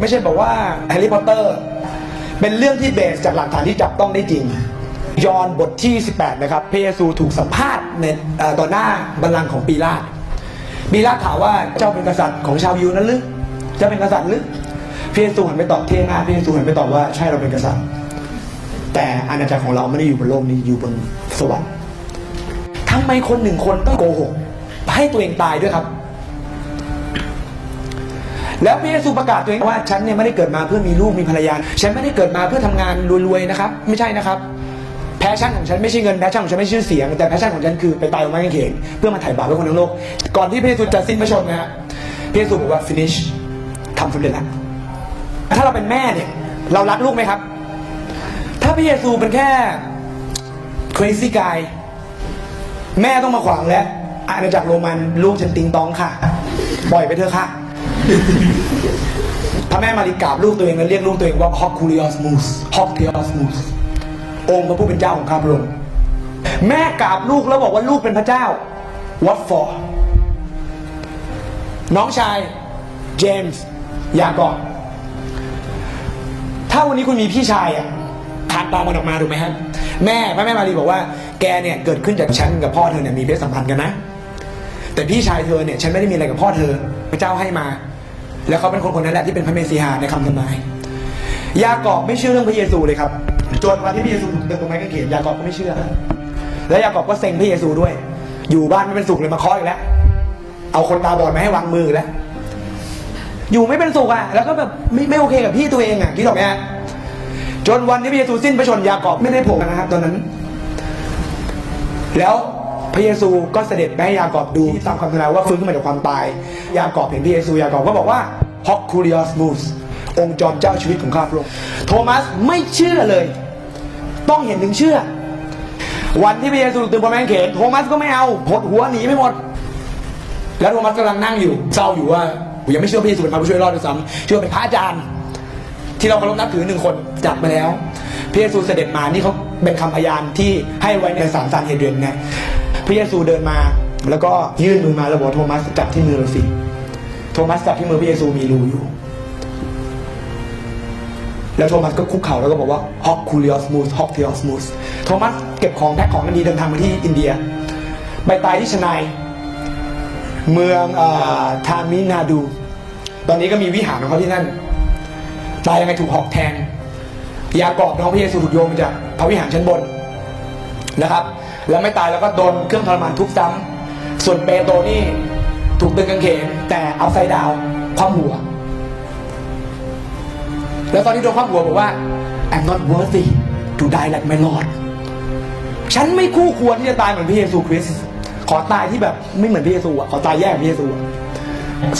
ไม่ใช่บอกว่าแฮร์รี่พอตเตอร์เป็นเรื่องที่เบสจากหลักฐานที่จับต้องได้จริง ยอห์นบทที่ 18 นะครับพระเยซูถูกสัมภาษณ์ในต่อหน้าบัลลังก์ของปีลาตปีลาตถามว่าเจ้าเป็นกษัตริย์ของชาวยิวนั้นหรือเจ้าเป็นกษัตริย์หรือพระเยซูหันไปตอบเท่มากพระเยซูหันไปตอบว่าใช่เราเป็นกษัตริย์ แต่อาณาจักรของเราไม่ได้อยู่บนโลกนี้อยู่บน สวรรค์ทำไมคนหนึ่งคนต้องโกหกให้ตัวเองตายด้วยครับ แล้วพระเยซูประกาศตัวเองว่าฉันเนี่ยไม่ได้เกิดมาเพื่อมีลูกมีภรรยา ฉันไม่ได้เกิดมาเพื่อทำงานรวยๆนะครับ ไม่ใช่นะครับ แพชชั่นของฉันไม่ใช่เงินแพชชั่นของฉันไม่ใช่ชื่อเสียง แต่แพชชั่นของฉันคือไปตายบนไม้กางเขนเพื่อมาไถ่บาปให้คนทั้งโลก ก่อนที่พระเยซูจะสิ้นพระชนม์นะฮะพระเยซูบอกว่า finish ทำสำเร็จแล้วถ้าเราเป็นแม่เนี่ย เรารักลูกไหมครับ ถ้าพระเยซูเป็นแค่ crazy guy แม่ต้องมาขวางแล้วอาณาจักรโรมันลูกฉันติงตองค่ะ ปล่อยไปเถอะค่ะพระแม่มาริกราบลูกตัวเองแล้วเรียกลูกตัวเองว่าฮอกคูริออสมูสฮอกเทออสมูสองค์พระผู้เป็นเจ้าของข้าพระองค์แม่กราบลูกแล้วบอกว่าลูกเป็นพระเจ้า what for น้องชายเจมส์ยากอบถ้าวันนี้คุณมีพี่ชายอะ ขาดตามมันออกมาถูกไหมฮะแม่พระแม่มารีบอกว่าแกเนี่ยเกิดขึ้นจากฉันกับพ่อเธอเนี่ยมีเพศสัมพันธ์กันนะ แต่พี่ชายเธอเนี่ยฉันไม่ได้มีอะไรกับพ่อเธอพระเจ้าให้มา แล้วเขาเป็นคนคนนั้นแหละที่เป็นพระเมสสิหาในคำทำนายยากอบไม่เชื่อเรื่องพระเยซูเลยครับจนวันที่พระเยซูถูกตึงตรงไม้กางเขนยากอบก็ไม่เชื่อ แล้วยากอบก็เซ็งพระเยซูด้วย อยู่บ้านไม่เป็นสุขเลยมาเคาะอีกแล้วเอาคนตาบอดมาให้วางมืออีกแล้วอยู่ไม่เป็นสุขอะแล้วก็แบบไม่ไม่โอเคกับพี่ตัวเองอะคิดออกไหมฮะ นวันที่พระเยซูสิ้นพระชนม์ยากอบไม่ได้โผล่นะครับตอนนั้น แล้วพระเยซูก็เสด็จไปให้ยากอบดูตามคำทำนายว่าฟื้นขึ้นมาจากความตาย ยากอบเห็นพระเยซูยากอบก็บอกว่าฮอกคูริออสมูสองค์จอมเจ้าชีวิตของข้าพระองค์โทมัสไม่เชื่อเลย ต้องเห็นถึงเชื่อ วันที่พระเยซูถูกตึงบนไม้กางเขนโทมัสก็ไม่เอาหดหัวหนีไม่หมด แล้วโทมัสกำลังนั่งอยู่เศร้าอยู่ว่าผมยังไม่เชื่อพระเยซูเป็นพระผู้ช่วยรอดด้วยซ้ำเชื่อเป็นพระอาจารย์ ที่เราเคารพนับถือหนึ่งคนจับมาแล้วพระเยซูเสด็จมานี่เขาเป็นคำพยานที่ให้ไว้ในสามสารเฮเดรนนะพระเยซูเดินมา แล้วก็ยื่นมือมาแล้วบอกโทมัสจับที่มือเราสิโทมัสจับที่มือพระเยซูมีรูอยู่ แล้วโทมัสก็คุกเข่าแล้วก็บอกว่าฮอกคูลิออสมูสฮอกเทออสมูสโทมัสเก็บของแพ็คของกันดีเดินทางมาที่อินเดียไปตายที่ชนายเมืองอาทามินาดู ตอนนี้ก็มีวิหารของเขาที่นั่น ตายยังไงถูกหอกแทง ยากอบน้องพระเยซูถูกโยงมาจากพระวิหารชั้นบนนะครับ แล้วไม่ตายแล้วก็โดนเครื่องทรมานทุบซ้ำส่วนเปโตรนี่ถูกตึงกางเขนแต่เอาไซดาวคว่ำหัว แล้วตอนที่โดนคว่ำหัวบอกว่า I'm not worthy to die like my Lord ฉันไม่คู่ควรที่จะตายเหมือนพระเยซูคริสต์ขอตายที่แบบไม่เหมือนพระเยซูอะขอตายแยกพระเยซูอะ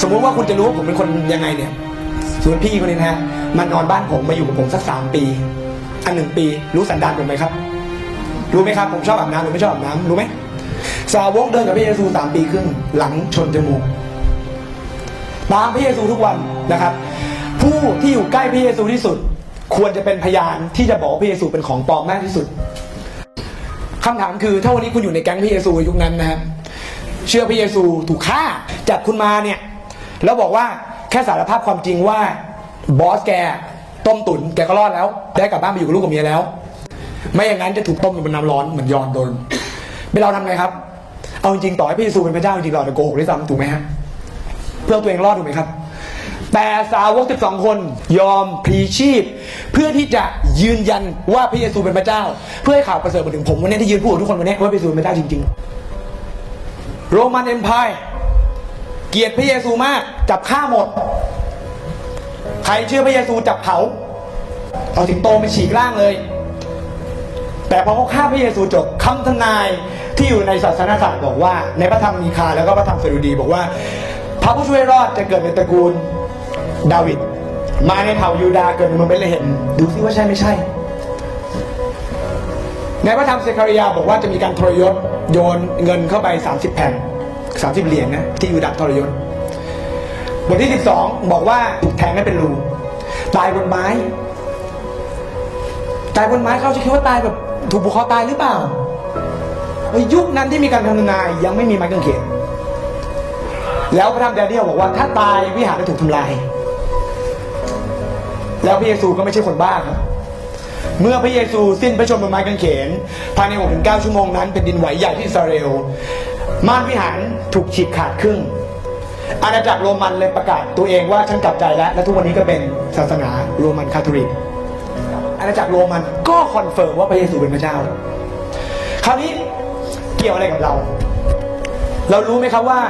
สมมติว่าคุณจะรู้ว่าผมเป็นคนยังไงเนี่ย ส่วนพี่คนนี้นะฮะมันนอนบ้านผมมาอยู่กับผมสักสามปี อันหนึ่งปี รู้สันดานผมไหมครับ รู้ไหมครับ ผมชอบอาบน้ำหรือไม่ชอบอาบน้ำรู้ไหมสาวกเดินกับพระเยซูสามปีครึ่งหลังชนจมูกตามพระเยซูทุกวันนะครับ ผู้ที่อยู่ใกล้พระเยซูที่สุด ควรจะเป็นพยานที่จะบอกพระเยซูเป็นของปลอมมากที่สุดคำถามคือถ้าวันนี้คุณอยู่ในแก๊งพระเยซูยุคนั้นนะครับเชื่อพระเยซูถูกฆ่าจับคุณมาเนี่ยแล้วบอกว่า แค่สารภาพความจริงว่าบอสแกต้มตุ๋นแกก็รอดแล้ว ได้กลับบ้านไปอยู่กับลูกกับเมียแล้ว ไม่อย่างนั้นจะถูกต้มอยู่บนน้ำร้อนเหมือนยอนโดนเป็นเราทำไงครับ เอาจริงต่อให้พระเยซูเป็นพระเจ้าจริงๆเราจะโกหกด้วยซ้ำถูกไหมฮะเพื่อตัวเองรอดถูกไหมครับ แต่สาวก 12 คนยอมพลีชีพ เพื่อที่จะยืนยันว่าพระเยซูเป็นพระเจ้า เพื่อให้ข่าวประเสริฐมาถึงผมวันนี้ที่ยืนพูดกับทุกคนวันนี้ว่าพระเยซูเป็นพระเจ้าจริง ๆ โรมันเอ็มพาย เกลียดพระเยซูมาก จับฆ่าหมด ใครเชื่อพระเยซูจับเผาเอาสิงโตไปฉีกร่างเลย แต่พอเขาฆ่าพระเยซูจบคำทนายที่อยู่ในศาสนาศาสตร์บอกว่า ในพระธรรมมีคาแล้วก็พระธรรมสดุดีบอกว่า พระผู้ช่วยรอดจะเกิดในตระกูลดาวิดมาในเผ่ายูดาเกิดในเมืองเบธเลเฮมดูซิว่าใช่ไม่ใช่ ในพระธรรมเซคาริยาบอกว่าจะมีการทรยศโยนเงินเข้าไป 30 แผ่น 30 เหรียญนะที่ยูดาห์ทรยศบทที่ 12 บอกว่าถูกแทงให้เป็นรูตายบนไม้ ตายบนไม้เขาจะคิดว่าตายแบบถูกผูกคอตายหรือเปล่ายุคนั้นที่มีการทำนายยังไม่มีไม้กางเขนแล้วพระธรรมแดเนียลบอกว่าถ้าตายวิหารจะถูกทำลาย แล้วพระเยซูก็ไม่ใช่คนบ้าครับเมื่อพระเยซูสิ้นพระชนม์บนไม้กางเขนภายใน6-9ชั่วโมงนั้นเป็นดินไหวใหญ่ที่อิสราเอล ม่านวิหารถูกฉีกขาดครึ่ง อาณาจักรโรมันเลยประกาศตัวเองว่าฉันกลับใจแล้ว และทุกวันนี้ก็เป็นศาสนาโรมันคาทอลิก อาณาจักรโรมันก็คอนเฟิร์มว่าพระเยซูเป็นพระเจ้า คราวนี้เกี่ยวอะไรกับเรา เรารู้ไหมครับว่า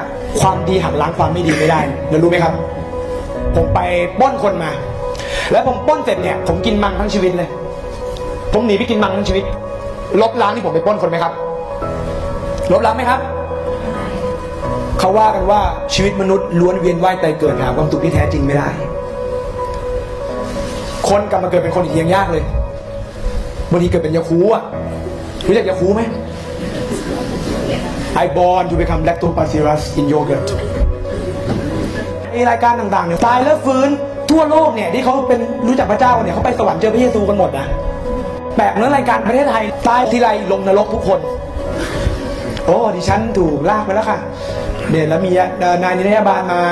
ความดีหักล้างความไม่ดีไม่ได้ เรารู้ไหมครับ ผมไปป้นคนมา แล้วผมป้นเสร็จเนี่ย ผมกินมังทั้งชีวิตเลย ผมหนีไปกินมังทั้งชีวิต ลบล้างที่ผมไปป้นคนไหมครับ ลบล้างไหมครับ เขาว่ากันว่าชีวิตมนุษย์ล้วนเวียนว่ายตายเกิดหาความสุขที่แท้จริงไม่ได้ คนกลับมาเกิดเป็นคนอีกยังยากเลยบางทีเกิดเป็นยาคูอะรู้จักยาคูไหม I born to become lactobacillus in yogurt มีรายการต่างๆเนี่ยตายแล้วฟื้นทั่วโลกเนี่ยที่เขาเป็นรู้จักพระเจ้าเนี่ยเขาไปสวรรค์เจอพระเยซูกันหมดนะแปลกเนื้อรายการประเทศไทยตายทีไรลงนรกทุกคน โอ้ดิฉันถูกลากไปแล้วค่ะ เนี่ยแล้วมีนายนิรยาบาลมา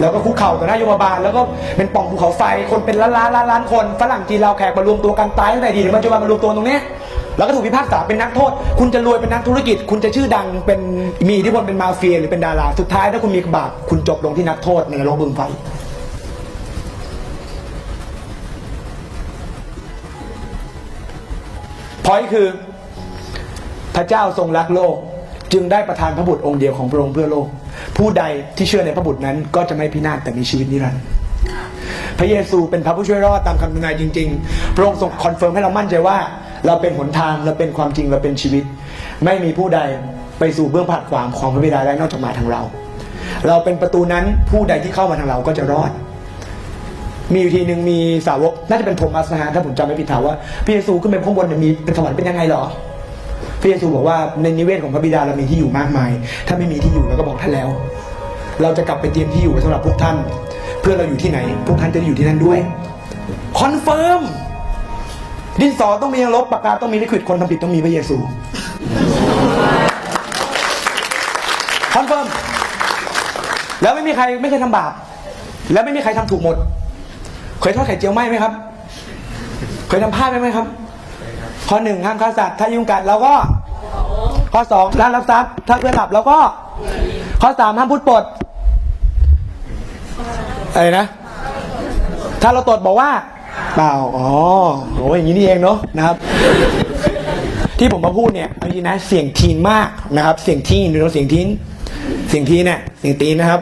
แล้วก็คุกเข่าต่อหน้าโยมบาล แล้วก็เป็นป่องภูเขาไฟคนเป็นล้านล้านล้านล้านคนฝรั่งจีนลาวแขกมารวมตัวกันตายตั้งแต่ดีถึงปัจจุบันมารวมตัวตรงนี้แล้วก็ถูกพิพากษาเป็นนักโทษ คุณจะรวยเป็นนักธุรกิจ คุณจะชื่อดังเป็นมีอิทธิพลเป็นมาเฟียหรือเป็นดาราสุดท้ายถ้าคุณมีบาปคุณจบลงที่นักโทษในนรกบึงไฟพอยคือ พระเจ้าทรงรักโลก จึงได้ประทานพระบุตรองค์เดียวของพระองค์เพื่อโลก ผู้ใดที่เชื่อในพระบุตรนั้นก็จะไม่พินาศแต่มีชีวิตนิรันดร์พระเยซูเป็นพระผู้ช่วยรอดตามคำทำนายจริงๆ พระองค์ทรงคอนเฟิร์มให้เรามั่นใจว่า เราเป็นหนทางเราเป็นความจริงเราเป็นชีวิต ไม่มีผู้ใดไปสู่เบื้องผาดขวางของพระบิดาได้นอกจากมาทางเรา เราเป็นประตูนั้นผู้ใดที่เข้ามาทางเราก็จะรอด มีอยู่ทีหนึ่งมีสาวกน่าจะเป็นโทมัสนะฮะถ้าผมจำไม่ผิดถามว่าพระเยซูขึ้นไปข้างบนมีเป็นสวรรค์เป็นยังไงหรอ ระเยซูบอกว่าในนิเวศของพระบิดาเรามีที่อยู่มากมาย ถ้าไม่มีที่อยู่เราก็บอกท่านแล้ว เราจะกลับไปเตรียมที่อยู่สำหรับพวกท่าน เพื่อเราอยู่ที่ไหน พวกท่านจะได้อยู่ที่นั่นด้วยคอนเฟิร์มดินสอต้องมียงลบปากกาต้องมีลิควิดคนทำผิดต้องมีพระเยซูคอนเฟิร์มแล้วไม่มีใครไม่เคยทำบาปแล้วไม่มีใครทำถูกหมด เคยทอดไข่เจียวไหมไหมครับ เคยทำพลาดไหมไหมครับ ข้อหนึ่งห้ามฆ่าสัตว์ถ้ายุ่งกัดเราก็ ข้อสองร้านรับทรัพย์ถ้าเพื่อนหลับเราก็ ข้อสามห้ามพูดปดอะไรนะ ถ้าเราตดบอกว่า เปล่า อ๋อโหอย่างนี้นี่เองเนาะนะครับ ที่ผมมาพูดเนี่ยเอาจริงนะเสียงทีนมากนะครับ เสียงทีนหรือเสียงทีนเสียงทีนเนี่ยเสียงตีนนะครับ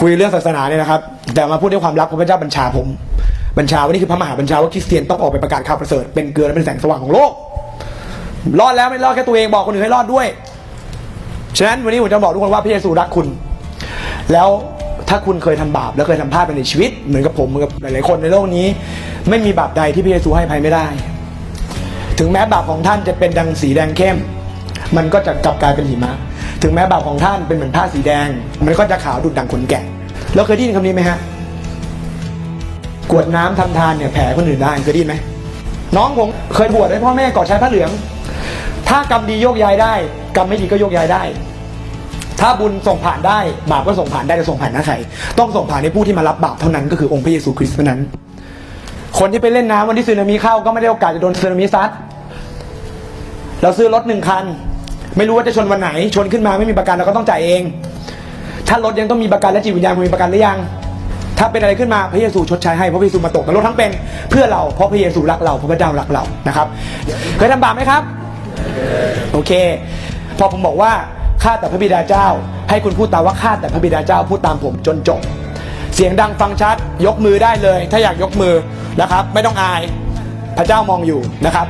คุยเรื่องศาสนาเนี่ยนะครับ แต่มาพูดด้วยความรักพระเจ้าบัญชาผม บัญชาว่านี่คือพระมหาบัญชาว่าคริสเตียนต้องออกไปประกาศข่าวประเสริฐเป็นเกลือและเป็นแสงสว่างของโลก รอดแล้วไม่รอดแค่ตัวเองบอกคนอื่นให้รอดด้วย ฉะนั้นวันนี้ผมจะบอกทุกคนว่าพระเยซูรักคุณ แล้วถ้าคุณเคยทำบาปแล้วเคยทำพลาดไปในชีวิต เหมือนกับผมเหมือนกับหลายๆคนในโลกนี้ ไม่มีบาปใดที่พระเยซูให้ภัยไม่ได้ ถึงแม้บาปของท่านจะเป็นดังสีแดงเข้ม มันก็จะกลับกลายเป็นหิมะ ถึงแม้บาปของท่านเป็นเหมือนผ้าสีแดง มันก็จะขาวดุจดังขนแกะแล้วเคยได้ยินคำนี้ไหมฮะกวดน้ำทำทานเนี่ยแผลคนอื่นได้เคยได้ยินไหมน้องผมเคยบวชให้พ่อแม่กอดใช้ผ้าเหลือง ถ้ากรรมดีโยกย้ายได้ กรรมไม่ดีก็โยกย้ายได้ ถ้าบุญส่งผ่านได้ บาปก็ส่งผ่านได้จะส่งผ่านหน้าใครต้องส่งผ่านในผู้ที่มารับบาปเท่านั้นก็คือองค์พระเยซูคริสต์เท่านั้น คนที่ไปเล่นน้ำวันที่สึนามิเข้าก็ไม่ได้โอกาสจะโดนสึนามิซัดเราซื้อรถหนึ่งคัน ไม่รู้ว่าจะชนวันไหน ชนขึ้นมาไม่มีประกันเราก็ต้องจ่ายเอง ถ้ารถยังต้องมีประกันและจิตวิญญาณคุณมีประกันหรือยัง ถ้าเป็นอะไรขึ้นมาพระเยซูชดใช้ให้เพราะพระเยซูมาตกนรกทั้งเป็น เพื่อเราเพราะพระเยซูรักเราเพราะพระเจ้ารักเรานะครับเคยทำบาปไหมครับ โอเค พอผมบอกว่าข้าแต่พระบิดาเจ้า ให้คุณพูดตามว่าข้าแต่พระบิดาเจ้าพูดตามผมจนจบ เสียงดังฟังชัด ยกมือได้เลย ถ้าอยากยกมือนะครับ ไม่ต้องอาย พระเจ้ามองอยู่นะครับ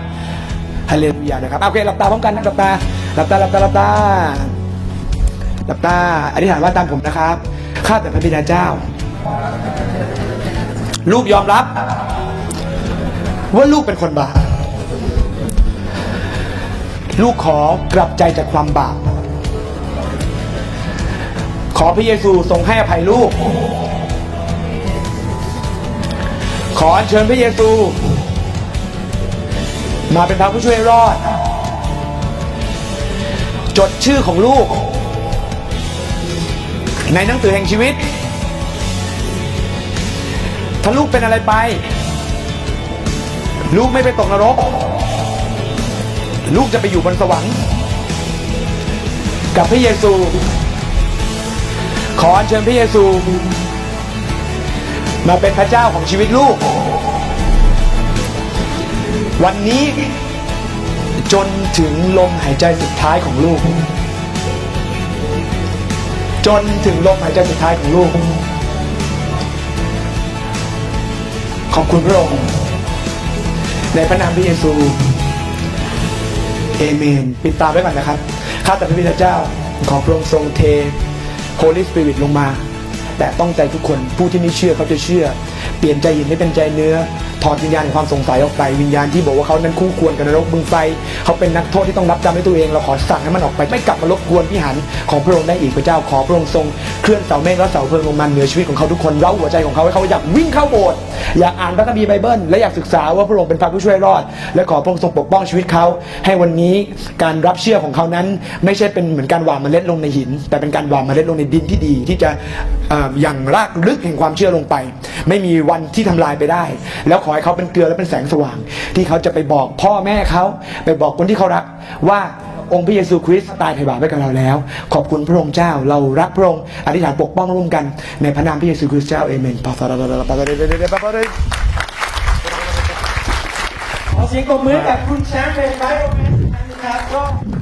ฮาเลลูยานะครับโอเคหลับตาพร้อมกันนะหลับตาหลับตาหลับตาหลับตาหลับตาอธิษฐานว่าตามผมนะครับข้าแต่พระบิดาเจ้า ลูกยอมรับ ว่าลูกเป็นคนบาป ลูกขอกลับใจจากความบาป ขอพระเยซูทรงให้อภัยลูก ขออัญเชิญพระเยซู มาเป็นพระผู้ช่วยรอดจจดชื่อของลูก ในหนังสือแห่งชีวิต ถ้าลูกเป็นอะไรไป ลูกไม่ไปตกนรก ลูกจะไปอยู่บนสวรรค์ กับพระเยซู ขออัญเชิญพระเยซู มาเป็นพระเจ้าของชีวิตลูก วันนี้จนถึงลมหายใจสุดท้ายของลูก จนถึงลมหายใจสุดท้ายของลูก ขอบคุณพระองค์ในพระนามพระเยซู เอเมนปิดตาไว้ก่อนนะครับข้าแต่พระบิดาเจ้าขอพระองค์ทรงเท Holy Spirit ลงมา แต่ต้องใจทุกคนผู้ที่ไม่เชื่อเขาจะเชื่อ เปลี่ยนใจหินให้เป็นใจเนื้อ ถอดวิญญาณแห่งความสงสัยออกไปวิญญาณที่บอกว่าเขานั้นคู่ควรกับนรกบึงไฟเขาเป็นนักโทษที่ต้องรับกรรมให้ตัวเอง เราขอสั่งให้มันออกไปไม่กลับมารบกวนพิหารของพระองค์ได้อีกพระเจ้าขอพระองค์ทรงเคลื่อนเสาเมฆและเสาเพลิงลงมาเหนือชีวิตของเขาทุกคนเร้าหัวใจของเขาให้เขาอยากวิ่งเข้าโบสถ์อยากอ่านพระคัมภีร์ไบเบิลและอยากศึกษาว่าพระองค์เป็นพระผู้ช่วยรอด และขอพระองค์ทรงปกป้องชีวิตเขา ให้วันนี้การรับเชื่อของเขานั้น ไม่ใช่เป็นเหมือนการหว่านเมล็ดลงในหิน แต่เป็นการหว่านเมล็ดลงในดินที่ดี ที่จะอย่างรากลึกแห่งความเชื่อลงไป ไม่มีวันที่ทำลายไปได้ แล้วขอให้เขาเป็นเกลือและเป็นแสงสว่าง ที่เขาจะไปบอกพ่อแม่เขาไปบอกคนที่เขารักว่าองค์พระเยซูคริสต์ตายไถ่บาปไว้กับเราแล้ว ขอบคุณพระองค์เจ้า เรารักพระองค์อธิษฐานปกป้องร่วมกันในพระนามพระเยซูคริสต์เจ้าเอเมนปาฟาราบาราบาราเดเดเดเดบาบาเดขอเสียงปรบมือกับคุณแชมป์เป็นไบโอแมนนะครับ